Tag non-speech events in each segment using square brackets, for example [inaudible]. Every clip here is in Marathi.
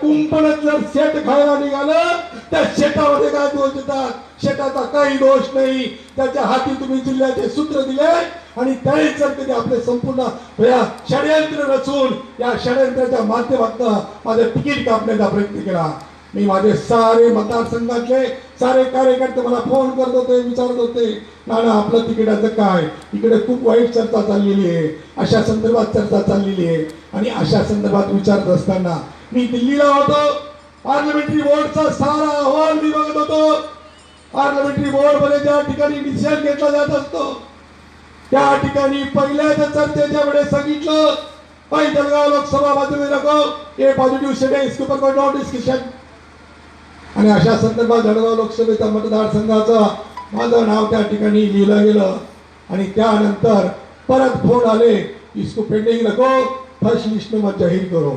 कुंपणात जर शेत खायला निघालं त्या शेतामध्ये काय दोष देतात? शेताचा काही दोष नाही. त्याच्या हाती तुम्ही जिल्ह्याचे सूत्र दिले आणि त्याने जर कधी आपले संपूर्ण या षडयंत्र रचून या षडयंत्राच्या माध्यमातून माझं तिकीट कापण्याचा प्रयत्न केला. मी माझे सारे मतदारसंघातले सारे कार्यकर्ते मला फोन करत होते विचारत होते नाना आपलं तिकिटाचं काय? इकडे खूप वाईट चर्चा चाललेली आहे. अशा संदर्भात चर्चा चाललेली आहे. आणि अशा संदर्भात विचारत असताना मी दिल्लीला होतो. पार्लमेंटरी बोर्डचा सारा अहवाल मी बघत होतो. पार्लमेंटरी बोर्डमध्ये ज्या ठिकाणी डिसिजन घेतला जात असतो त्या ठिकाणी पहिल्याच चर्चेच्या वेळेस सांगितलं भाई जळगाव लोकसभा बाजू नको हे पॉझिटिव्ह स्टेट है इसके ऊपर नॉट डिस्कशन आणि अशा संदर्भात जळगाव लोकसभेचा मतदारसंघाचा माझं नाव त्या ठिकाणी लिहिलं गेलं. आणि त्यानंतर परत फोन आले इसको पेंडिंग नको फर्स्ट लिस्ट मत जाहीर करो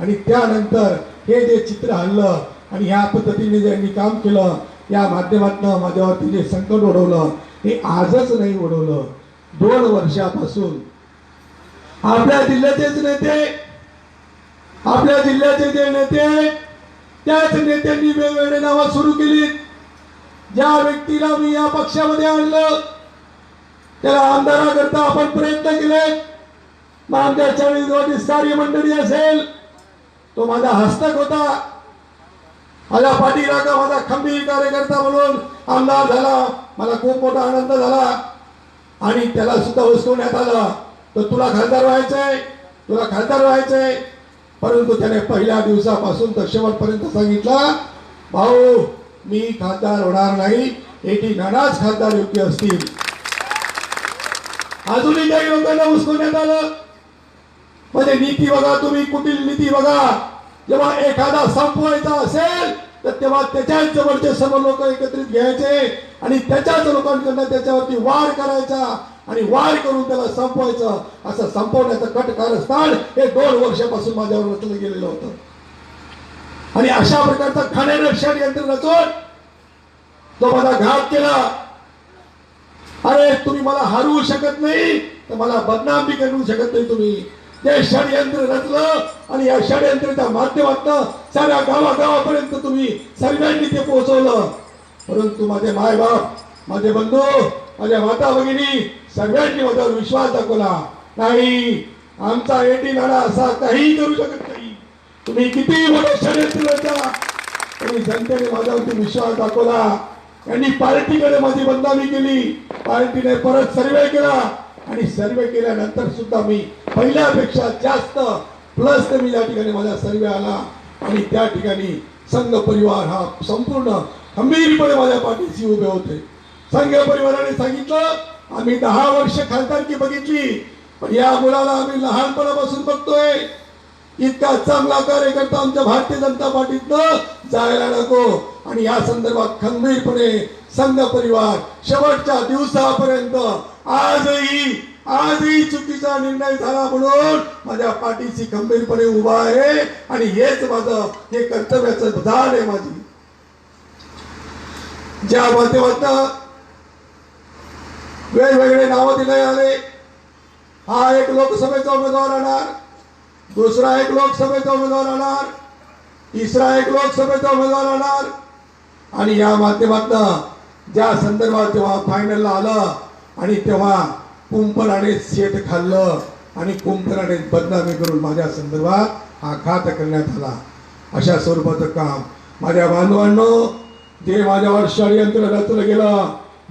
आणि त्यानंतर हे जे चित्र हल्लं आणि ह्या पद्धतीने ज्यांनी काम केलं या माध्यमातून माझ्यावरती जे संकट ओढवलं हे आजच नाही ओढवलं. दोन वर्षापासून आपल्या जिल्ह्याचेच नेते आपल्या जिल्ह्याचे जे नेते त्याच नेत्यांनी वेगवेगळे नावं सुरू केली ज्या व्यक्तीला मी या पक्षामध्ये आणलं त्याला आमदाराकरता आपण प्रयत्न केले. मग आमच्या चाळीसगावची सारी मंडळी असेल तो माझा हस्तक होता. माझा पाठीराखा माझा खंबीर कार्यकर्ता म्हणून आमदार झाला. मला खूप मोठा आनंद झाला. आणि त्याला सुद्धा उचकवण्यात आलं. तर तुला खासदार व्हायचंय तुला खासदार व्हायचंय परंतु त्याने पहिल्या दिवसापासून तर शेवटपर्यंत सांगितलं भाऊ मी खासदार होणार नाही. एटी नानाच खासदार योग्य असतील. अजूनही काही लोकांना उचकवण्यात आलं. म्हणजे नीती बघा तुम्ही कुठील नीती बघा. जेव्हा एखादा संपवायचा असेल तर तेव्हा त्याच्याच जवळचे सर्व लोक एकत्रित घ्यायचे आणि त्याच्याच लोकांकडनं त्याच्यावरती वार करायचा आणि वार करून त्याला संपवायचं. असं संपवण्याचं कट कारस्थान हे दोन वर्षापासून माझ्यावर रचलं गेलेलं होतं. आणि अशा प्रकारचं खाण्यानं षडयंत्र रचून तो माझा घात केला. अरे तुम्ही मला हरवू शकत नाही तर मला बदनाम बी करू शकत नाही तुम्ही. ते षडयंत्र रचलं आणि या षडयंत्राच्या माध्यमातून साऱ्या गावागावापर्यंत तुम्ही सर्वांनी ते पोहोचवलं. परंतु माझे मायबाप माझे बंधू माझ्या माता भगिनी सगळ्यांनी माझ्यावर विश्वास दाखवला. नाही आमचा एटी नाडा असा काही करू शकत नाही. तुम्ही किती मोठं षडयंत्र रचा तरी जनतेने माझ्यावरती विश्वास दाखवला. यांनी पार्टीकडे माझी बदनामी केली. पार्टीने परत सर्वे केला. आणि सर्वे केल्यानंतर सुद्धा मी पहिल्यापेक्षा जास्त प्लस मी या ठिकाणी माझा सर्वे आला. आणि त्या ठिकाणी संघ परिवार हा संपूर्ण खंबीरपणे माझ्या पाठीशी उभे होते. संघ परिवाराने सांगितलं आम्ही दहा वर्ष खासदारकी बघितली पण या मुलाला आम्ही लहानपणापासून बघतोय. इतका चांगला कार्यकर्ता आमच्या भारतीय जनता पार्टीतनं जायला नको. आणि या संदर्भात खंबीरपणे संघ परिवार शेवटच्या दिवसापर्यंत आजही आजही चुकीचा निर्णय झाला म्हणून माझ्या पाठीशी खंबीरपणे उभा आहे आणि हेच माझं हे कर्तव्याचं धान आहे माझी. ज्या माध्यमातून वेगवेगळे नावं दिले आले हा एक लोकसभेचा उमेदवार राहणार दुसरा एक लोकसभेचा उमेदवार राहणार तिसरा एक लोकसभेचा उमेदवार राहणार आणि या माध्यमातून ज्या संदर्भात जेव्हा फायनलला आलं आणि तेव्हा कुंपराने शेत खाल्लं आणि कुंपराने बदनामी करून माझ्या संदर्भात आघात करण्यात आला. अशा स्वरूपाचं काम. माझ्या बांधवांनो जे माझ्यावर षडयंत्र रचलं गेलं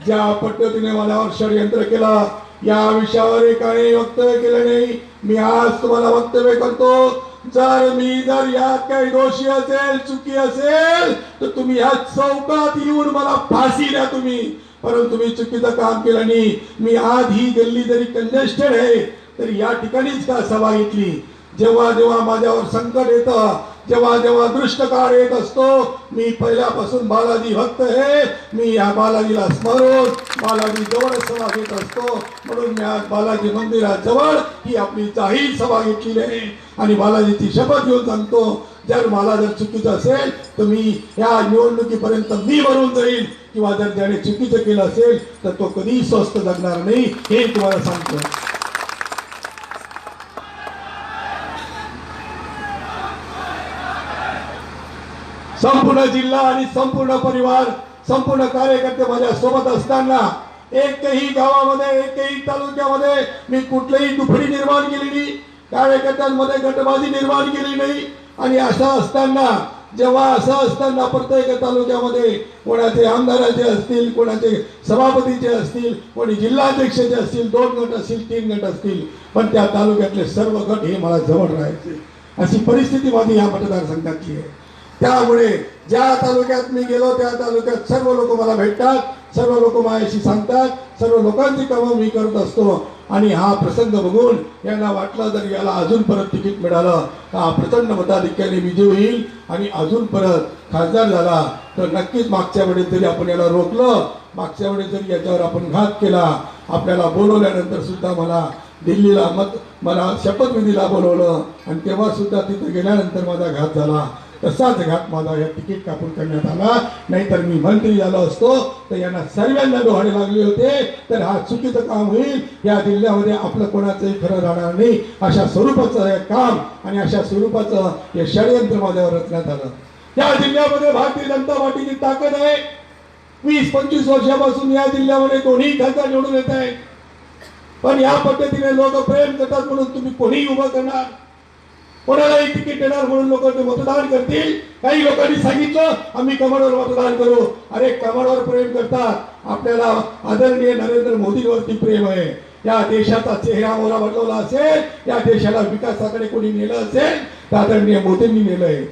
ज्या पद्धतीने माझ्यावर षडयंत्र केलं या विषयावर काही वक्तव्य केलं नाही. मी आज तुम्हाला वक्तव्य करतो. जर मी जर यात काही दोषी असेल चुकी असेल तर तुम्ही ह्या चौकात येऊन मला फाशी द्या तुम्ही. परंतु मी चुकीचं काम केलं नाही मी आज ही गल्ली जरी कंजेस्टेड आहे तरी या ठिकाणीच का सभा घेतली? जेव्हा जेव्हा माझ्यावर संकट येतं जेव्हा जेव्हा दृष्ट काळ येत असतो मी पहिल्यापासून बालाजी भक्त आहे. मी या बालाजीला स्मरून बालाजी जवळ सभा घेत असतो. म्हणून मी आज बालाजी मंदिराजवळ ही आपली जाहीर सभा घेतलेली आहे. आणि बालाजीची शपथ घेऊन सांगतो जर मला जर चुकीचं असेल तर मी या निवडणुकीपर्यंत मी भरून जाईल किंवा जर ज्याने चुकीचं केलं असेल तर तो कधीही स्वस्त जगणार नाही हे तुम्हाला सांगतो. संपूर्ण जिल्हा आणि संपूर्ण परिवार संपूर्ण कार्यकर्ते माझ्या सोबत असताना एकही गावामध्ये एकही तालुक्यामध्ये मी कुठलीही दुफडी निर्माण केली नाही कार्यकर्त्यांमध्ये गटबाजी निर्माण केली नाही. आणि असं असताना जेव्हा असं असताना प्रत्येक तालुक्यामध्ये कोणाचे आमदाराचे असतील कोणाचे सभापतीचे असतील कोणी जिल्हाध्यक्षाचे असतील दोन गट असतील तीन गट असतील पण त्या तालुक्यातले सर्व गट हे मला जवळ राहायचे. अशी परिस्थिती माझी या मतदारसंघातली आहे. त्यामुळे ज्या तालुक्यात मी गेलो त्या तालुक्यात सर्व लोक मला भेटतात सर्व लोक माझ्याशी सांगतात सर्व लोकांची कामं मी करत असतो. आणि हा प्रसंग बघून यांना वाटलं जर याला अजून परत तिकीट मिळालं तर हा प्रचंड मताधिक्याने विजय होईल. आणि अजून परत खासदार झाला तर नक्कीच मागच्या वेळेस जरी आपण याला रोखलं मागच्या वेळेस जरी याच्यावर आपण घात केला आपल्याला बोलवल्यानंतर सुद्धा मला दिल्लीला मत मला शपथविधीला बोलवलं. आणि तेव्हा सुद्धा तिथं गेल्यानंतर माझा घात झाला. तसाच जगात माझा या तिकीट कापून करण्यात आला. नाहीतर मी मंत्री झालो असतो. तर यांना सर्वांना डोहाडे लागले होते. तर हा चुकीचं काम होईल. या जिल्ह्यामध्ये आपलं कोणाचंही खरं राहणार नाही. अशा स्वरूपाचं हे काम आणि अशा स्वरूपाचं हे षडयंत्र माझ्यावर रचण्यात आलं. या जिल्ह्यामध्ये भारतीय जनता पार्टीची ताकद आहे. वीस पंचवीस वर्षापासून या जिल्ह्यामध्ये कोणीही खासदार निवडून येत आहे पण या पद्धतीने लोक प्रेम करतात म्हणून तुम्ही कोणीही उभं करणार. कोणालाही तिकीट देणार म्हणून लोक ते मतदान करतील. काही लोकांनी सांगितलं आम्ही कमळवर मतदान करू. अरे कमळवर प्रेम करतात. आपल्याला आदरणीय नरेंद्र मोदींवरती प्रेम आहे. या देशाचा चेहरा मोहरा बदलवला असेल या देशाला विकासाकडे कोणी नेलं असेल तर आदरणीय मोदींनी नेलंय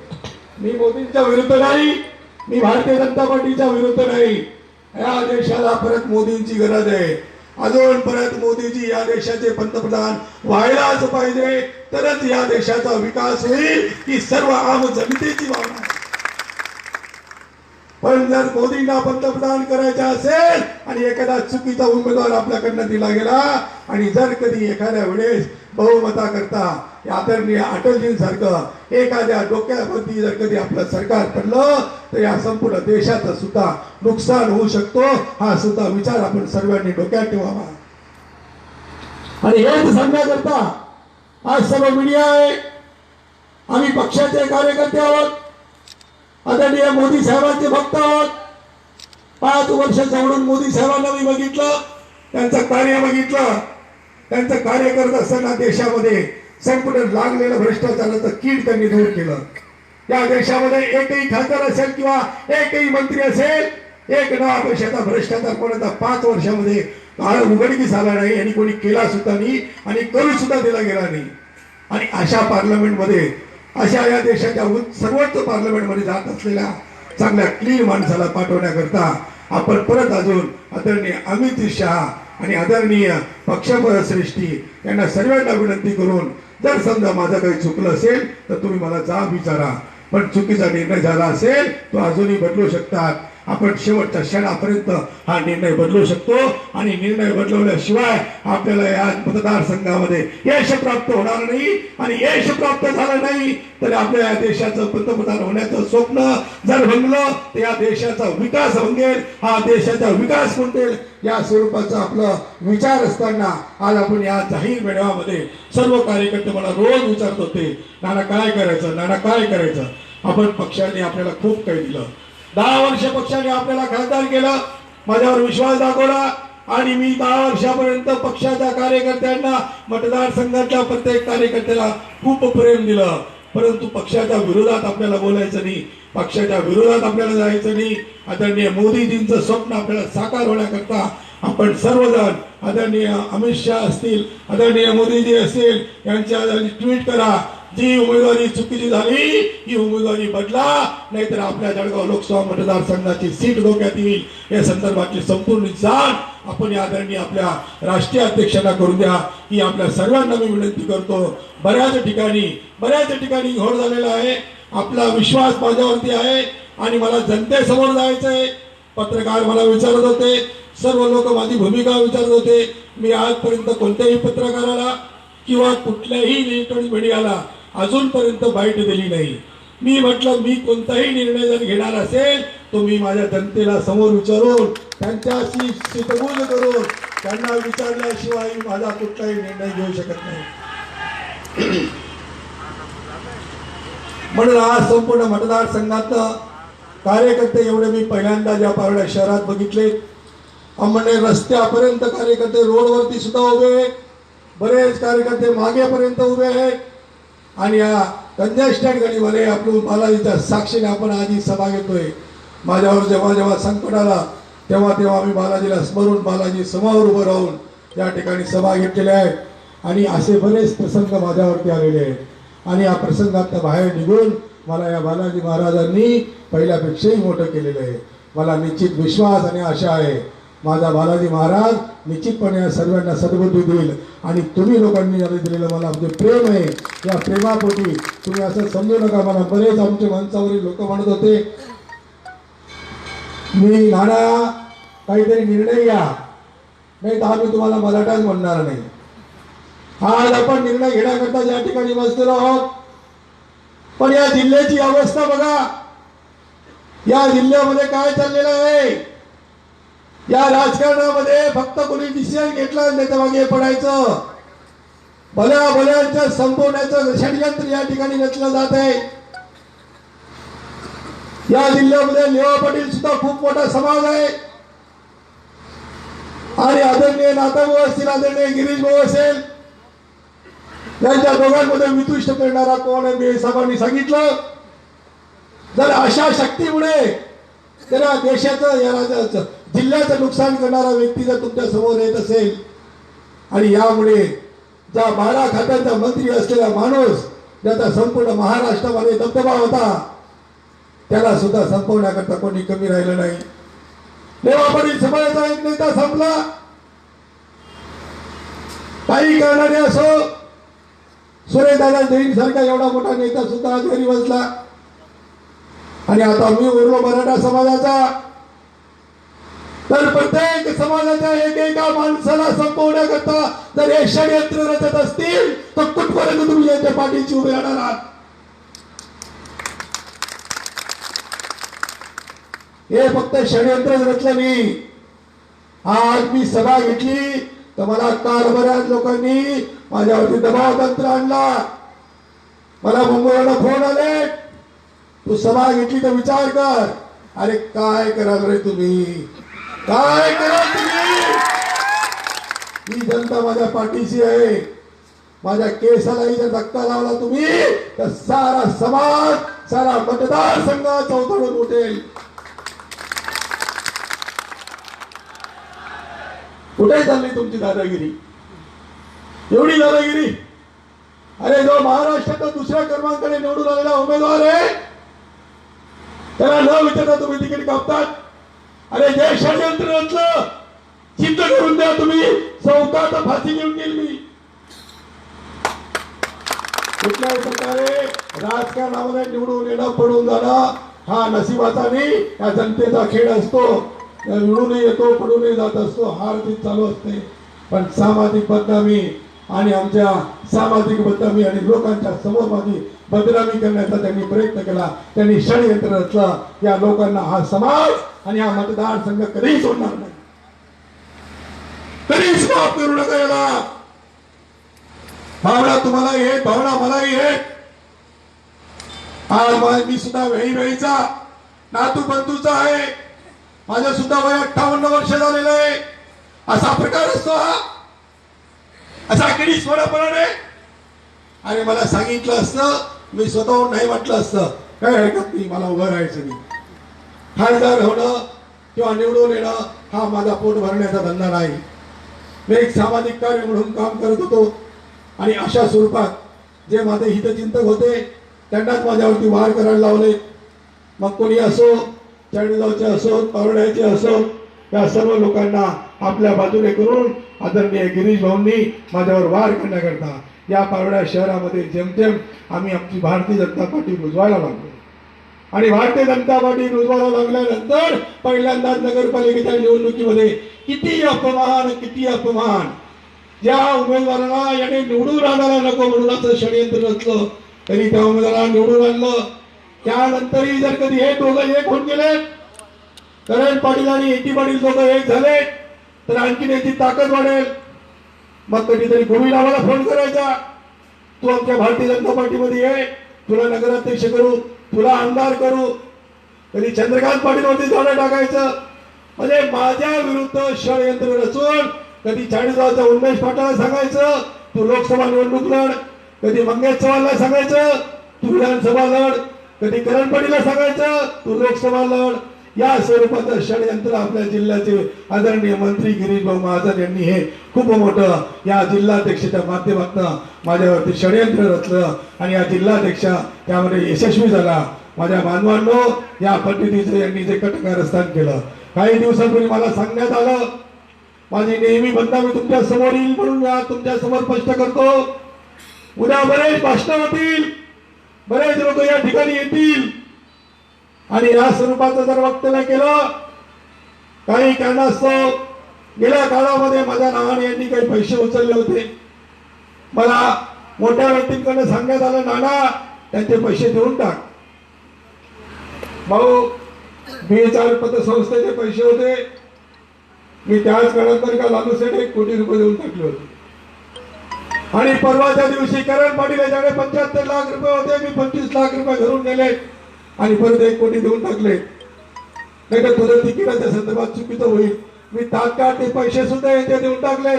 मी मोदींच्या विरुद्ध नाही मी भारतीय जनता पार्टीच्या विरुद्ध नाही. या देशाला परत मोदींची गरज आहे. अजून परत मोदीजी या देशाचे पंतप्रधान व्हायलाच पाहिजे. तरच या देशाचा विकास होईल. ही सर्व आम जनतेची भावना पण जर मोदींना पंतप्रधान करायचे असेल आणि एखादा चुकीचा उमेदवार आपल्याकडनं दिला गेला आणि जर कधी एखाद्या वेळेस बहुमता करता आदरणीय अटलजींसारखं एखाद्या डोक्यावरती जर कधी आपलं सरकार पडलं तर या संपूर्ण देशाचं सुद्धा नुकसान होऊ शकतो हा सुद्धा विचार आपण सर्वांनी डोक्यात ठेवावा. आणि हेच सांगण्याकरता आज सर्व मीडिया आहे आम्ही पक्षाचे कार्यकर्ते आहोत. आदरणीय मोदी साहेबांचे भक्त आहोत पाच वर्ष जवळून मोदी साहेबांना मी बघितलं त्यांचं कार्य बघितलं. त्यांचं कार्य करत असताना देशामध्ये संपूर्ण लागलेलं भ्रष्टाचाराचं कीड त्यांनी दूर केलं. या देशामध्ये एकही खासदार असेल किंवा एकही मंत्री असेल एक नाव पैशाचा भ्रष्टाचार कोणाचा पाच वर्षामध्ये काळ उघडकीस आला नाही आणि कोणी केला सुद्धा नाही आणि करू सुद्धा दिला गेला नाही. आणि अशा पार्लमेंटमध्ये अशा या देशाच्या सर्वोच्च पार्लमेंटमध्ये जात असलेल्या चांगल्या क्लीन माणसाला पाठवण्याकरता आपण परत अजून आदरणीय अमित शहा आणि आदरणीय पक्षश्रेष्ठी यांना सर्वांना विनंती करून जर समजा माझं काही चुकलं असेल तर तुम्ही मला जाब विचारा. पण चुकीचा निर्णय झाला असेल तो अजूनही बदलू शकतात. आपण शेवटच्या क्षणापर्यंत हा निर्णय बदलू शकतो आणि निर्णय बदलवल्याशिवाय आपल्याला या मतदारसंघामध्ये यश प्राप्त होणार नाही आणि यश प्राप्त झालं नाही तर आपल्या या देशाचं पंतप्रधान होण्याचं स्वप्न जर भंगलं तर या देशाचा विकास भंगेल हा देशाचा विकास म्हणतील या स्वरूपाचा आपला विचार असताना आज आपण या जाहीर मेळाव्यामध्ये सर्व कार्यकर्ते मला रोज विचारत होते नाना काय करायचं? नाना काय करायचं? आपण पक्षाने आपल्याला खूप काही दिलं. दहा वर्ष पक्षाने आपल्याला खासदार केलं. माझ्यावर विश्वास दाखवला. आणि मी दहा वर्षापर्यंत पक्षाच्या कार्यकर्त्यांना मतदारसंघाच्या प्रत्येक कार्यकर्त्याला खूप प्रेम दिलं. परंतु पक्षाच्या विरोधात आपल्याला बोलायचं नाही. पक्षाच्या विरोधात आपल्याला जायचं नाही. आदरणीय मोदीजींचं स्वप्न आपल्याला साकार होण्याकरता आपण सर्वजण आदरणीय अमित शहा असतील आदरणीय मोदीजी असतील यांच्या ट्विट करा. जी उमेदवारी चुकीची झाली ही उमेदवारी बदला नाहीतर आपल्या जळगाव लोकसभा मतदारसंघाची सीट धोक्यात येईल. या संदर्भातली संपूर्ण जाण आपण या आदरणीय आपल्या राष्ट्रीय अध्यक्षांना करू द्या. ही आपल्या सर्वांना मी विनंती करतो बऱ्याच ठिकाणी बऱ्याच ठिकाणी घोड झालेला आहे. आपला विश्वास माझ्यावरती आहे आणि मला जनतेसमोर जायचं आहे पत्रकार मला विचारत होते सर्व लोक माझी भूमिका विचारत होते. मी आजपर्यंत कोणत्याही पत्रकाराला किंवा कुठल्याही इलेक्ट्रॉनिक मीडियाला अजूनपर्यंत बाईट दिली नाही. मी म्हटलं मी कोणताही निर्णय जर घेणार असेल तो मी माझ्या जनतेला समोर विचारून त्यांच्याशी शितगुज करून त्यांना विचारल्याशिवाय माझा कुठलाही निर्णय घेऊ शकत नाही. [clears throat] म्हणून आज संपूर्ण मतदारसंघात कार्यकर्ते एवढे मी पहिल्यांदा ज्या पारड्या शहरात बघितले. म्हणजे रस्त्यापर्यंत कार्यकर्ते रोडवरती सुद्धा उभे. आहेत बरेच कार्यकर्ते मागेपर्यंत उभे आहेत. आणि या कंजेस्टेड गणीमध्ये मला इथं साक्षीने आपण आधी सभा घेतोय. माझ्यावर जेव्हा जेव्हा संकट आला तेव्हा तेव्हा आम्ही बालाजीला स्मरून बालाजी समोर उभं राहून या ठिकाणी सभा घेतलेल्या आहेत. आणि असे बरेच प्रसंग माझ्यावरती आलेले आहेत. आणि या प्रसंगात बाहेर निघून मला या बालाजी महाराजांनी पहिल्यापेक्षाही मोठं केलेलं आहे. मला निश्चित विश्वास आणि आशा आहे माझा बालाजी महाराज निश्चितपणे या सर्वांना सद्बुद्धी देईल. आणि तुम्ही लोकांनी ज्याला दिलेलं मला जे प्रेम आहे या प्रेमापोटी तुम्ही असं समजू नका मला. बरेच आमचे माणसावरील लोक म्हणत होते मी नाना काहीतरी निर्णय घ्या. नाही तर आम्ही तुम्हाला मराठाच म्हणणार नाही. आज आपण निर्णय घेण्याकरता ज्या ठिकाणी बसलेलो आहोत पण या जिल्ह्याची अवस्था बघा. या जिल्ह्यामध्ये काय चाललेलं आहे? या राजकारणामध्ये फक्त कोणी डिसिजन घेतला आणि त्याच्यामागे पडायचं. भल्या भल्यांच्या संपवण्याचं षडयंत्र या ठिकाणी रचलं जात आहे. या जिल्ह्यामध्ये लेवा पाटील सुद्धा खूप मोठा समाज आहे. आणि आदरणीय नाताभाऊ असतील आदरणीय गिरीश भाऊ असेल त्यांच्या दोघांमध्ये वितुष्ट करणारा कोण आहे साहेबांनी सांगितलं. जर अशा शक्तीमुळे त्याला देशाचं या राज्याचं जिल्ह्याचं नुकसान करणारा व्यक्ती जर तुमच्यासमोर येत असेल आणि यामुळे ज्या बारा खात्यांचा मंत्री असलेला माणूस ज्याचा संपूर्ण महाराष्ट्रामध्ये दबदबा होता त्याला सुद्धा संपवण्याकरता कोणी कमी राहिलं नाही. देवापडी समाजाचा एक नेता संपला. काही करणारे असो सुरेशदादा जैन सारखा एवढा मोठा नेता सुद्धा घरी बसला. आणि आता मी उरलो मराठा समाजाचा तर प्रत्येक समाजाच्या एकेका माणसाला संपवण्याकरता जर हे षडयंत्र रचत असतील तर कुठपर्यंत तुम्ही यांच्या पाठीची उभे राहणार आहात? हे फक्त षडयंत्र रचलं मी. आज मी सभा घेतली तर मला काल बऱ्याच लोकांनी माझ्यावरती दबाव तंत्र आणला. मला मुंबईला फोन आले. तू सभा घेतली तर विचार कर. अरे काय कराल रे तुम्ही? काय करा तुम्ही? ही जनता माझ्या पाठीशी आहे. माझ्या केसालाही जर धक्का लावला तुम्ही तर सारा समाज सारा मतदारसंघ चौथडून उठेल. कुठे चालली तुमची दादागिरी? एवढी दादागिरी? अरे जो महाराष्ट्राचा दुसऱ्या क्रमांकाने निवडून आलेला उमेदवार आहे त्याला न विचारता तुम्ही तिकीट कापतात. अरे जे षडयंत्र रचलं चित्त करून द्या तुम्ही. चौकात फाशी घेऊन गेली मी. कुठल्याही प्रकारे राजकारणामध्ये निवडून येणं पडून जाणं हा नशिबाचा नाही या जनतेचा खेळ असतो. निवडूनही येतो पडूनही जात असतो. हार जीत चालू असते. पण सामाजिक बदनामी आणि आमच्या सामाजिक बदनामी आणि लोकांच्या समोर माझी बदनामी करण्याचा त्यांनी प्रयत्न केला. त्यांनी षडयंत्र रचलं या लोकांना हा समाज आणि हा मतदारसंघ कधीही सोडणार नाही. कधीच माफ करू नका याला. भावना तुम्हाला येत भावना मलाही येत आज मी सुद्धा वेळी वेळीचा नातू बंधूचा आहे. माझं सुद्धा वय अठ्ठावन्न वर्ष झालेलं आहे. असा प्रकार असतो हा. असा किडी स्वरापणाने आणि मला सांगितलं असतं मी स्वतःहून नाही म्हटलं असतं. काय हरकत नाही मला उभं राहायचं नाही. खासदार होणं किंवा निवडून येणं हा माझा पोट भरण्याचा धंदा नाही. मी एक सामाजिक कार्य म्हणून काम करत होतो आणि अशा स्वरूपात जे माझे हितचिंतक होते त्यांनाच माझ्यावरती वार करायला लावले. मग कोणी असो चाळीसगावचे असो पावड्याचे असो या सर्व लोकांना आपल्या बाजूने करून आदरणीय गिरीश भाऊंनी माझ्यावर वार करण्याकरता या पारड्या शहरामध्ये जेमतेम आम्ही आमची भारतीय जनता पार्टी बुजवायला लागलो. आणि भारतीय जनता पार्टी रुजवायला लागल्यानंतर पहिल्यांदाच नगरपालिकेच्या निवडणुकीमध्ये किती अपमान किती अपमान. ज्या उमेदवाराला याने निवडून आणायला नको म्हणून असं षडयंत्र रचलं. तरी त्या उमेदवाराला निवडून आणलं. त्यानंतरही जर कधी हे दोघं एक होऊन गेले करण पाटील आणि एटी पाटील दोघं एक झाले तर आणखी त्याची ताकद वाढेल. मग कधीतरी गोविंद आम्हाला फोन करायचा? तू आमच्या भारतीय जनता पार्टीमध्ये ये. तुला नगराध्यक्ष करू. तुला आमदार करू. कधी चंद्रकांत पाटीलवरती झाडं टाकायचं. म्हणजे माझ्या विरुद्ध षडयंत्र रचून कधी चाळीसगावचा उन्मेश पाटाला सांगायचं तू लोकसभा निवडणूक लढ. कधी मंगेश चव्हाणला सांगायचं तू विधानसभा लढ. कधी करण पाटीलला सांगायचं तू लोकसभा लढ. या स्वरूपाचं षडयंत्र आपल्या जिल्ह्याचे आदरणीय मंत्री गिरीश भाऊ महाजन यांनी हे खूप मोठं या जिल्हाध्यक्षाच्या माध्यमातून माझ्यावरती षडयंत्र रचलं आणि या जिल्हाध्यक्ष त्यामध्ये यशस्वी झाला. माझ्या बांधवांनो या पद्धतीचं यांनी जे कटकारस्थान केलं. काही दिवसापूर्वी मला सांगण्यात आलं माझी नेहमी बंदा मी तुमच्यासमोर येईल म्हणून या तुमच्यासमोर स्पष्ट करतो. उद्या बरेच भाषण होतील बरेच लोक या ठिकाणी येतील. आणि या स्वरूपाचं जर वक्तव्य केलं काही कारणास्तव गेल्या काळामध्ये माझ्या नानाने यांनी काही पैसे उचलले होते. मला मोठ्या व्यक्तींकडनं सांगण्यात आलं नाना त्यांचे पैसे देऊन टाक. भाऊ मी चार पतसंस्थेचे पैसे होते. मी त्याच काळात का लालूसाठी एक कोटी रुपये देऊन टाकले होते. आणि परवाच्या दिवशी करण पाटील याच्याकडे पंच्याहत्तर लाख रुपये होते. मी पंचवीस लाख रुपये घरून नेले आणि परत एक कोटी देऊन टाकले नाही तर तुझं तिकिटाच्या संदर्भात चुकीचं होईल. मी तात्काळ ते पैसे सुद्धा येते देऊन टाकले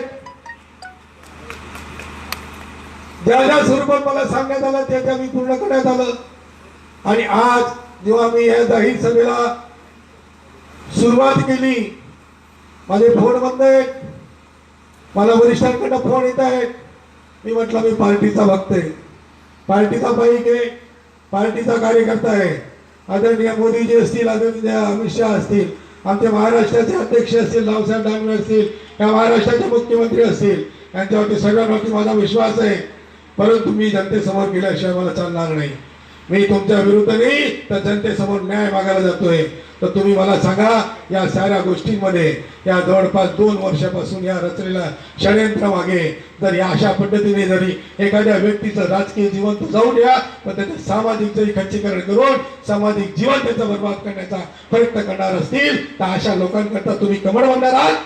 ज्या ज्या स्वरूपात मला सांगण्यात आलं त्या त्या मी पूर्ण करण्यात आलं. आणि आज जेव्हा मी या जाहीर सभेला सुरुवात केली माझे फोन बंद आहेत. मला वरिष्ठांकडनं फोन येत आहेत. मी म्हटलं मी पार्टीचा भक्त आहे. पार्टीचा बाईक आहे. पार्टीचा कार्यकर्ता आहे. आदरणीय मोदीजी असतील आदरणीय अमित शहा असतील आमचे महाराष्ट्राचे अध्यक्ष असतील रावसाहेब डांगरे असतील या महाराष्ट्राचे मुख्यमंत्री असतील यांच्यावरती सगळ्यांवरती माझा विश्वास आहे. परंतु मी जनतेसमोर गेल्याशिवाय मला चालणार नाही. मी तुमच्या विरुद्ध नाही तर जनतेसमोर न्याय मागायला जातोय. तर तुम्ही मला सांगा या साऱ्या गोष्टींमध्ये या जवळपास दोन वर्षापासून या रचलेल्या षडयंत्र मागे जर या अशा पद्धतीने जरी एखाद्या व्यक्तीचं राजकीय जीवन तर जाऊ द्या पण त्याचं सामाजिक जरी खच्चीकरण करून सामाजिक जीवन त्याचं बर्बाद करण्याचा प्रयत्न करणार असतील तर अशा लोकांकरता तुम्ही कमळ म्हणणार आहात?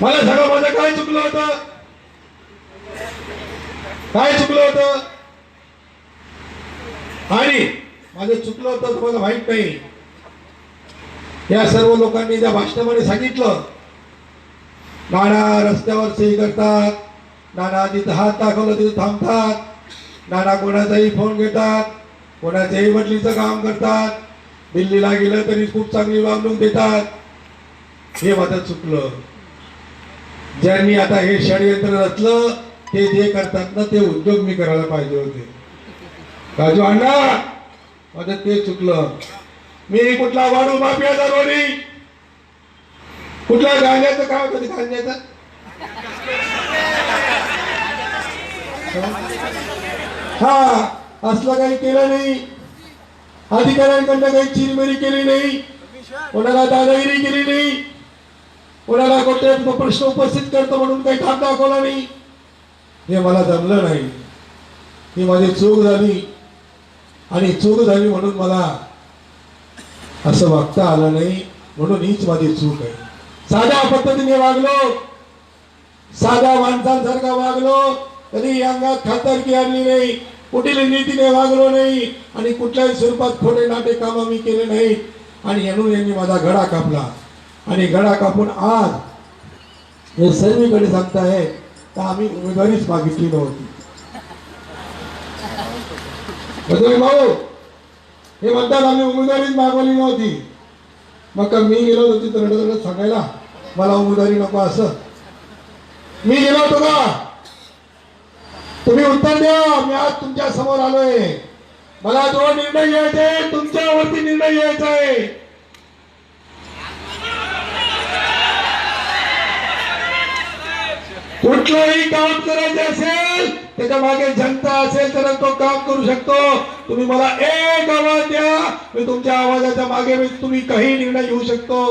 मला सांगा माझं काय चुकलं होतं? काय चुकलं होतं? आणि माझं चुकलं होतं तुम्हाला माहीत नाही. या सर्व लोकांनी त्या भाषणामध्ये सांगितलं नाना रस्त्यावर सही करतात नाना तिथं हात दाखवलं तिथं थांबतात नाना कोणाचाही फोन घेतात कोणाच्याही बदलीचं काम करतात दिल्लीला गेलं तरी खूप चांगली वागणूक देतात. हे माझं चुकलं. ज्यांनी आता हे षडयंत्र रचलं ते जे करतात ना ते उद्योग मी करायला पाहिजे होते. राजू अण्णा माझं ते चुकलं. मी कुठला वाढू माफिया दरवडी कुठला गाण्याचं काय होतं गाण्याचं हा असलं काही केलं नाही. अधिकाऱ्यांकडनं काही चिरमिरी केली नाही. कोणाला दादागिरी केली नाही. कोणाला कोणते प्रश्न उपस्थित करतो म्हणून काही ठाप दाखवला नाही. हे मला जमलं नाही. ही माझी चूक झाली. आणि चूक झाली म्हणून मला असं वागता आलं नाही. म्हणून हीच माझी चूक आहे. साध्या पद्धतीने वागलो. साध्या माणसांसारखा वागलो. कधी अंगात खातरकी आणली नाही. कुठील नीतीने वागलो नाही. आणि कुठल्याही स्वरूपात खोटे नाटे कामं मी केले नाही आणि म्हणून यांनी माझा घडा कापला. आणि गडा कापून आज हे सर्वीकडे सांगताय तर आम्ही उमेदवारीच मागितली नव्हती बदल भाऊ हे म्हणतात आम्ही उमेदवारीच मागवली नव्हती. मग का मी गेलो होतो तिथं रडत रडत सांगायला मला उमेदवारी नको असं. मी गेलो होतो का तुम्ही उत्तर द्या मी आज तुमच्यासमोर आलोय. मला जो निर्णय घ्यायचा आहे तुमच्यावरती निर्णय घ्यायचा आहे. कुठलंही काम करायचं असेल त्याच्यामागे जनता असेल तर तो काम करू शकतो. तुम्ही मला एक आवाज द्या मी तुमच्या आवाजाच्या मागे मी तुम्ही काही निर्णय घेऊ शकतो.